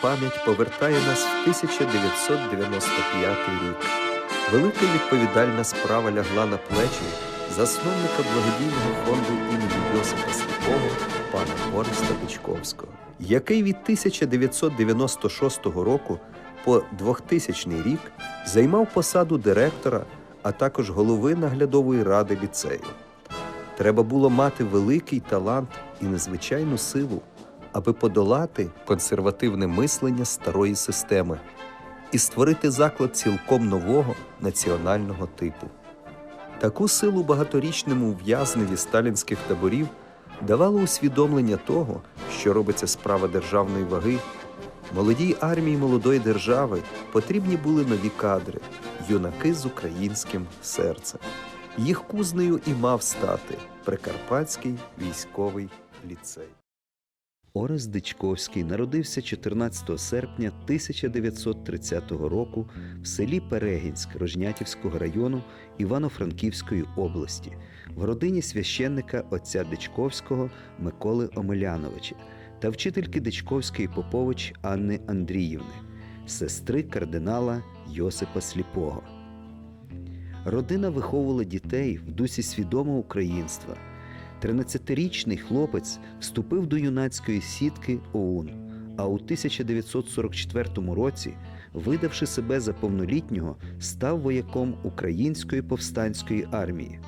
пам'ять повертає нас в 1995 рік. Велика відповідальна справа лягла на плечі засновника благодійного фонду імені Йосипа Сліпого пана Ореста Бичковського, який від 1996 року по 2000 рік займав посаду директора, а також голови наглядової ради ліцею. Треба було мати великий талант і незвичайну силу, аби подолати консервативне мислення старої системи і створити заклад цілком нового національного типу. Таку силу багаторічному ув'язненні сталінських таборів давало усвідомлення того, що робиться справа державної ваги. Молодій армії молодої держави потрібні були нові кадри, юнаки з українським серцем. Їх кузнею і мав стати Прикарпатський військовий ліцей. Орес Дичковський народився 14 серпня 1930 року в селі Перегінськ Рожнятівського району Івано-Франківської області в родині священника отця Дичковського Миколи Омеляновича та вчительки Дичковської Попович Анни Андріївни, сестри кардинала Йосипа Сліпого. Родина виховувала дітей в дусі свідомого українства. 13-річний хлопець вступив до юнацької сітки ОУН, а у 1944 році, видавши себе за повнолітнього, став вояком Української повстанської армії.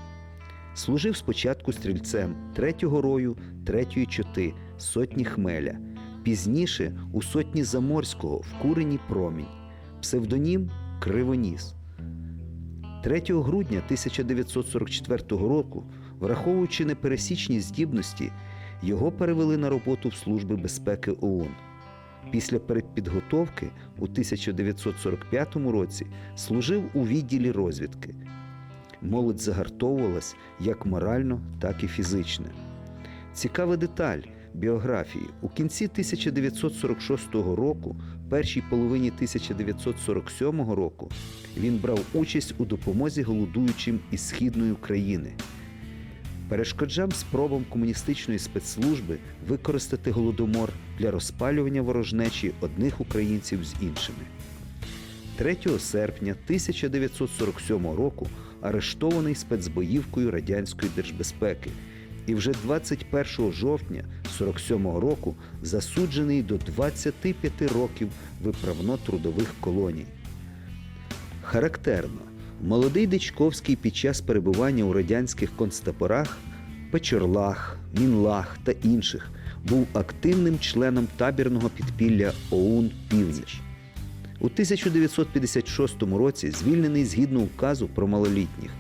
Служив спочатку стрільцем 3-го рою 3-ї чоти сотні Хмеля, пізніше у сотні Заморського в курені промінь, псевдонім Кривоніс. 3 грудня 1944 року, враховуючи непересічні здібності, його перевели на роботу в Служби безпеки ООН. Після передпідготовки у 1945 році служив у відділі розвідки. Молодь загартовувалась як морально, так і фізично. Цікава деталь біографії. У кінці 1946 року, першій половині 1947 року, він брав участь у допомозі голодуючим із Східної України. Перешкоджав спробам комуністичної спецслужби використати голодомор для розпалювання ворожнечі одних українців з іншими. 3 серпня 1947 року арештований спецбоївкою радянської держбезпеки і вже 21 жовтня 47 року засуджений до 25 років виправно-трудових колоній. Характерно, молодий Дичковський під час перебування у радянських концтаборах Печорлах, Мінлах та інших був активним членом табірного підпілля ОУН Північ. У 1956 році звільнений згідно указу про малолітніх.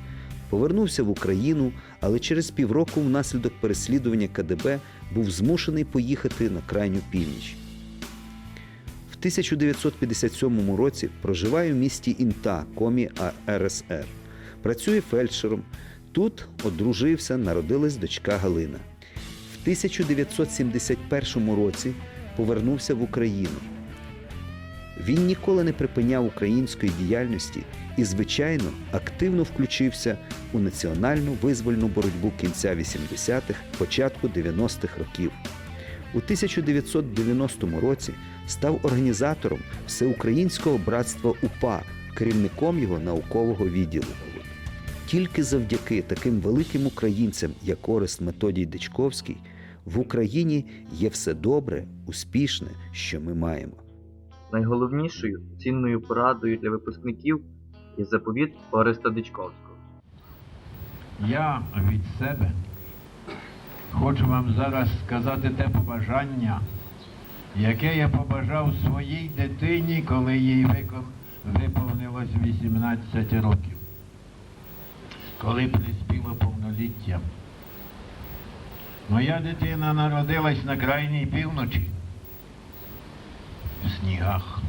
Повернувся в Україну, але через півроку внаслідок переслідування КДБ був змушений поїхати на крайню північ. В 1957 році проживає в місті Інта, комі РСР. Працює фельдшером. Тут одружився, народилась дочка Галина. В 1971 році повернувся в Україну. Він ніколи не припиняв української діяльності і, звичайно, активно включився у національну визвольну боротьбу кінця 80-х, початку 90-х років. У 1990 році став організатором Всеукраїнського братства УПА, керівником його наукового відділу. Тільки завдяки таким великим українцям, як Орест Методій Дичковський, в Україні є все добре, успішне, що ми маємо. Найголовнішою цінною порадою для випускників є заповіт Ореста Дичковського. Я від себе хочу вам зараз сказати те побажання, яке я побажав своїй дитині, коли їй виповнилось 18 років, коли приспіло повноліття. Моя дитина народилась на крайній півночі в снігах.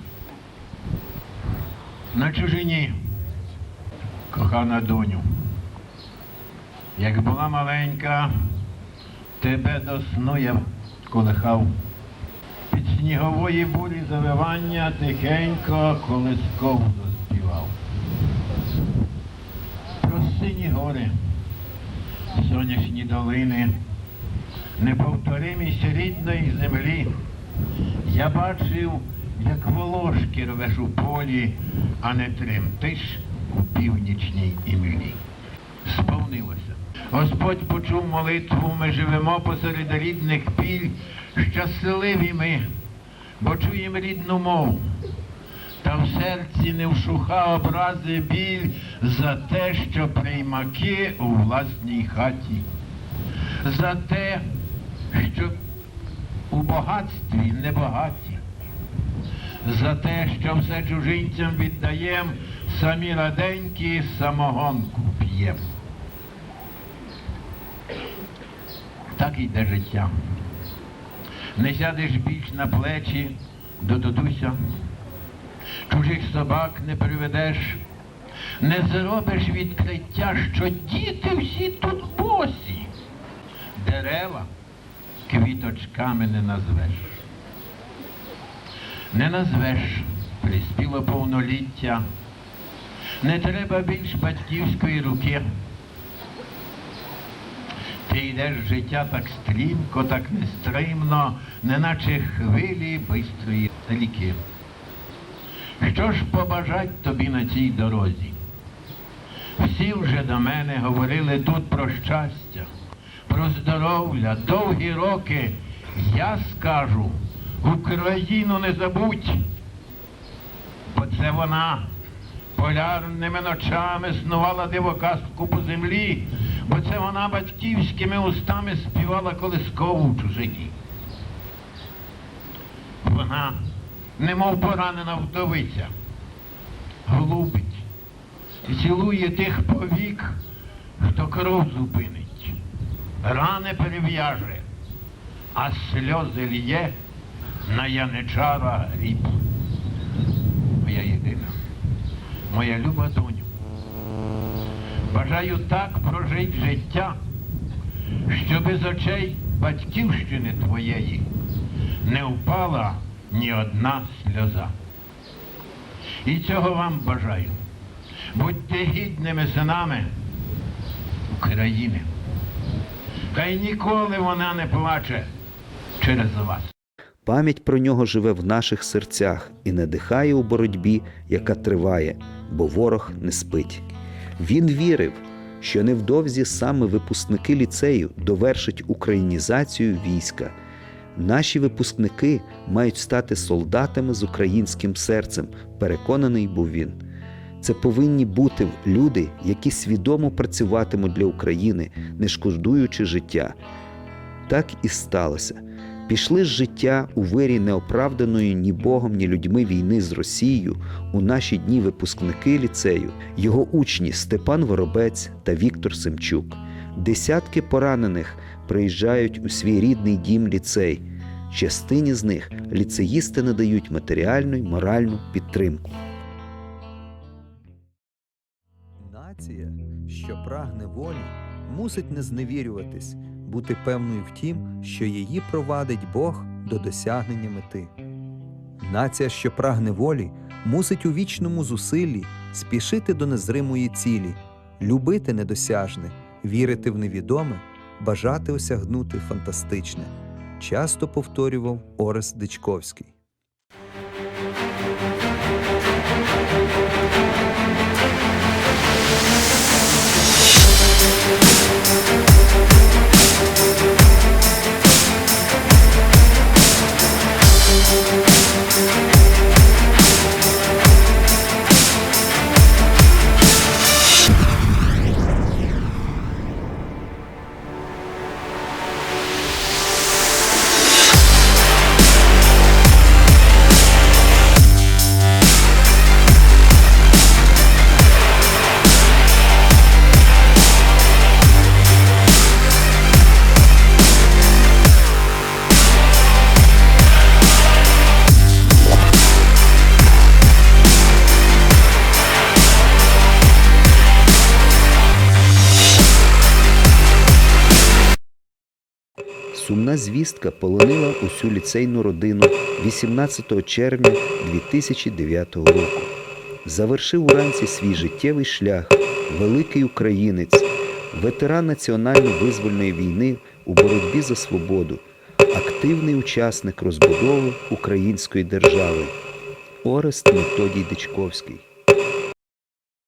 На чужині, кохана доню. Як була маленька, тебе до сну я колихав. Під снігової бурі завивання тихенько колискову заспівав. Про сині гори, сонячні долини, неповторимість рідної землі. Я бачив як волошки рвеш у полі, а не тремтиш у північній імлі. Сповнилося. Господь почув молитву, ми живемо посеред рідних піль, щасливі ми, бо чуємо рідну мову. Та в серці не вшуха образи біль за те, що приймаки у власній хаті, за те, що у багатстві небагаті, за те, що все чужинцям віддаєм, самі раденькі самогонку п'єм. Так йде життя. Не сядеш більш на плечі до додуся, чужих собак не приведеш, не зробиш відкриття, що діти всі тут босі, дерева квіточками не назвеш. Не назвеш приспіло повноліття, не треба більш батьківської руки. Ти йдеш життя так стрімко, так нестримно, неначе хвилі бистрої ріки. Що ж побажать тобі на цій дорозі? Всі вже до мене говорили тут про щастя, про здоров'я, довгі роки. Я скажу, Україну не забудь, бо це вона полярними ночами снувала дивоказку по землі, бо це вона батьківськими устами співала колискову в чужині. Вона, немов поранена вдовиця, глубить і цілує тих повік, хто кров зупинить, рани перев'яже, а сльози лє на яничара гріб. Моя єдина, моя люба доню. Бажаю так прожить життя, щоби з очей батьківщини твоєї не впала ні одна сльоза. І цього вам бажаю. Будьте гідними синами України. Хай ніколи вона не плаче через вас. Пам'ять про нього живе в наших серцях і надихає у боротьбі, яка триває, бо ворог не спить. Він вірив, що невдовзі саме випускники ліцею довершать українізацію війська. Наші випускники мають стати солдатами з українським серцем, переконаний був він. Це повинні бути люди, які свідомо працюватимуть для України, не шкодуючи життя. Так і сталося. Пішли з життя у вирі неоправданої ні Богом, ні людьми війни з Росією у наші дні випускники ліцею, його учні Степан Воробець та Віктор Семчук. Десятки поранених приїжджають у свій рідний дім ліцей. Частині з них ліцеїсти надають матеріальну й моральну підтримку. Нація, що прагне волі, мусить не зневірюватись, бути певною в тім, що її провадить Бог до досягнення мети. Нація, що прагне волі, мусить у вічному зусиллі спішити до незримої цілі, любити недосяжне, вірити в невідоме, бажати осягнути фантастичне. Часто повторював Орес Дичковський. Сумна звістка полонила усю ліцейну родину 18 червня 2009 року. Завершив уранці свій життєвий шлях великий українець, ветеран національно-визвольної війни у боротьбі за свободу, активний учасник розбудови української держави, Орест Методій Дичковський.